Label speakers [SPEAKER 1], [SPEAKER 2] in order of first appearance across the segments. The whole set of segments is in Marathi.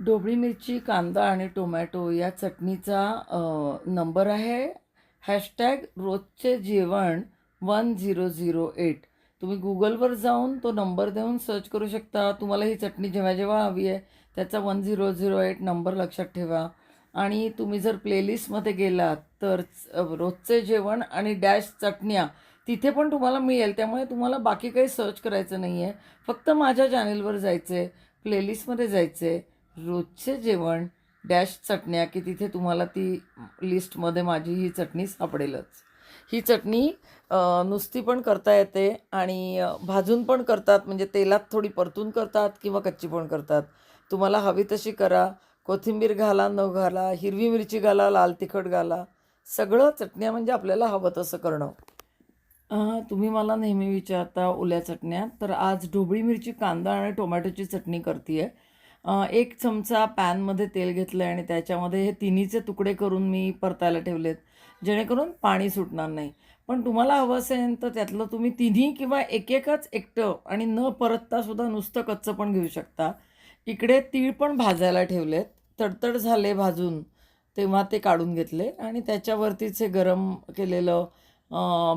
[SPEAKER 1] ढोबळी मिरची कांदा आणि टोमॅटो या चटणीचा नंबर आहे. हॅशटॅग रोजचे जेवण वन झिरो झिरो एट. तुम्ही गुगलवर जाऊन तो नंबर देऊन सर्च करू शकता. तुम्हाला ही चटणी जेव्हा जेव्हा हवी आहे त्याचा one zero zero eight number लक्षात ठेवा. आणि तुम्ही जर प्लेलिस्टमध्ये गेलात तर रोजचे जेवण आणि डॅश चटण्या तिथे पण तुम्हाला मिळेल. त्यामुळे तुम्हाला बाकी काही सर्च करायचं नाही आहे फक्त माझ्या चॅनेलवर जायचं आहे प्लेलिस्टमध्ये जायचं आहे रोजचे जेवण डॅश चटण्या की तिथे तुम्हाला ती लिस्टमध्ये माझी ही चटणी सापडेलच. ही चटणी नुसती पण करता येते आणि भाजून पण करतात म्हणजे तेलात थोडी परतून करतात किंवा कच्ची पण करतात. तुम्हाला हवी तशी करा. कोथिंबीर घाला न घाला हिरवी मिरची घाला लाल तिखट घाला. सगळं चटण्या म्हणजे आपल्याला हवं तसं करणं. तुम्ही मला नेहमी विचारता ओल्या चटण्या तर आज ढोबळी मिरची कांदा आणि टोमॅटोची चटणी करते आहे एक चमचा पॅनमध्ये तेल घेतलं आहे आणि त्याच्यामध्ये हे तिन्हीचे तुकडे करून मी परतायला ठेवलेत जेणेकरून पाणी सुटणार नाही. पण तुम्हाला हवं असेल तर त्यातलं तुम्ही तिन्ही किंवा एक एकच एकटं आणि न परततासुद्धा नुसतं कच्चं पण घेऊ शकता. इकडे तीळ पण भाजायला ठेवलेत तडतड झाले भाजून तेव्हा ते काढून घेतले आणि त्याच्यावरतीच हे गरम केलेलं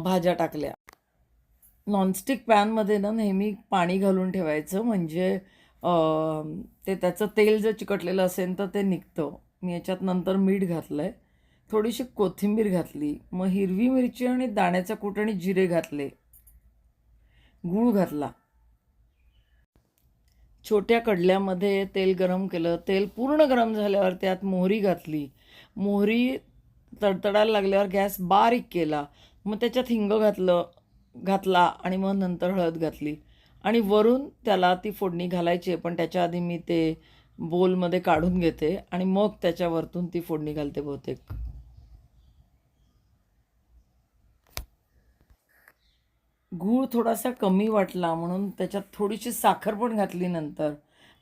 [SPEAKER 1] भाज्या टाकल्या. नॉनस्टिक पॅनमध्ये ना नेहमी पाणी घालून ठेवायचं म्हणजे ते त्याचं तेल जर चिकटलेलं असेल तर ते निघतं. मी याच्यात नंतर मीठ घातलं आहे थोडीशी कोथिंबीर घातली. मग हिरवी मिरची आणि दाण्याचा कूट आणि जिरे घातले. गूळ घातला. छोट्या कडल्यामध्ये तेल गरम केलं. तेल पूर्ण गरम झाल्यावर त्यात मोहरी घातली. मोहरी तडतडायला लागल्यावर गॅस बारीक केला. मग त्याच्यात हिंग घातलं घातला आणि मग नंतर हळद घातली. आणि वरून त्याला ती फोडणी घालायची आहे पण त्याच्या आधी मी ते बोलमध्ये काढून घेते आणि मग त्याच्यावरतून ती फोडणी घालते बहुतेक. गूळ थोडासा कमी वाटला म्हणून त्याच्यात थोडीशी साखर पण घातली नंतर.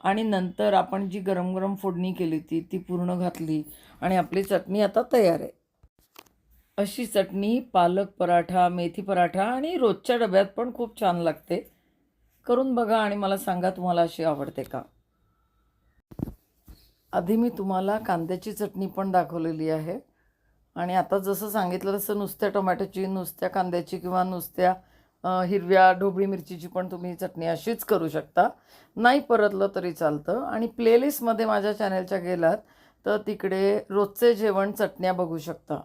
[SPEAKER 1] आणि नंतर आपण जी गरम गरम फोडणी केली ती ती पूर्ण घातली आणि आपली चटणी आता तयार आहे. अशी चटणी पालक पराठा मेथी पराठा आणि रोजच्या डब्यात पण खूप छान लागते. करून बघा आणि मला सांगा तुम्हाला अशी आवडते का. आधी मी तुम्हाला कांद्याची चटणी पण दाखवलेली आहे. आणि आता जसं सांगितलं तसं नुसत्या टोमॅटोची नुसत्या कांद्याची किंवा नुसत्या हिरव्या ढोबळी मिरचीची पण तुम्ही चटणी अशीच करू शकता. नाही परतलं तरी चालतं. आणि प्लेलिस्टमध्ये माझ्या चॅनलच्या गेलात तर तिकडे रोजचे जेवण चटण्या बघू शकता.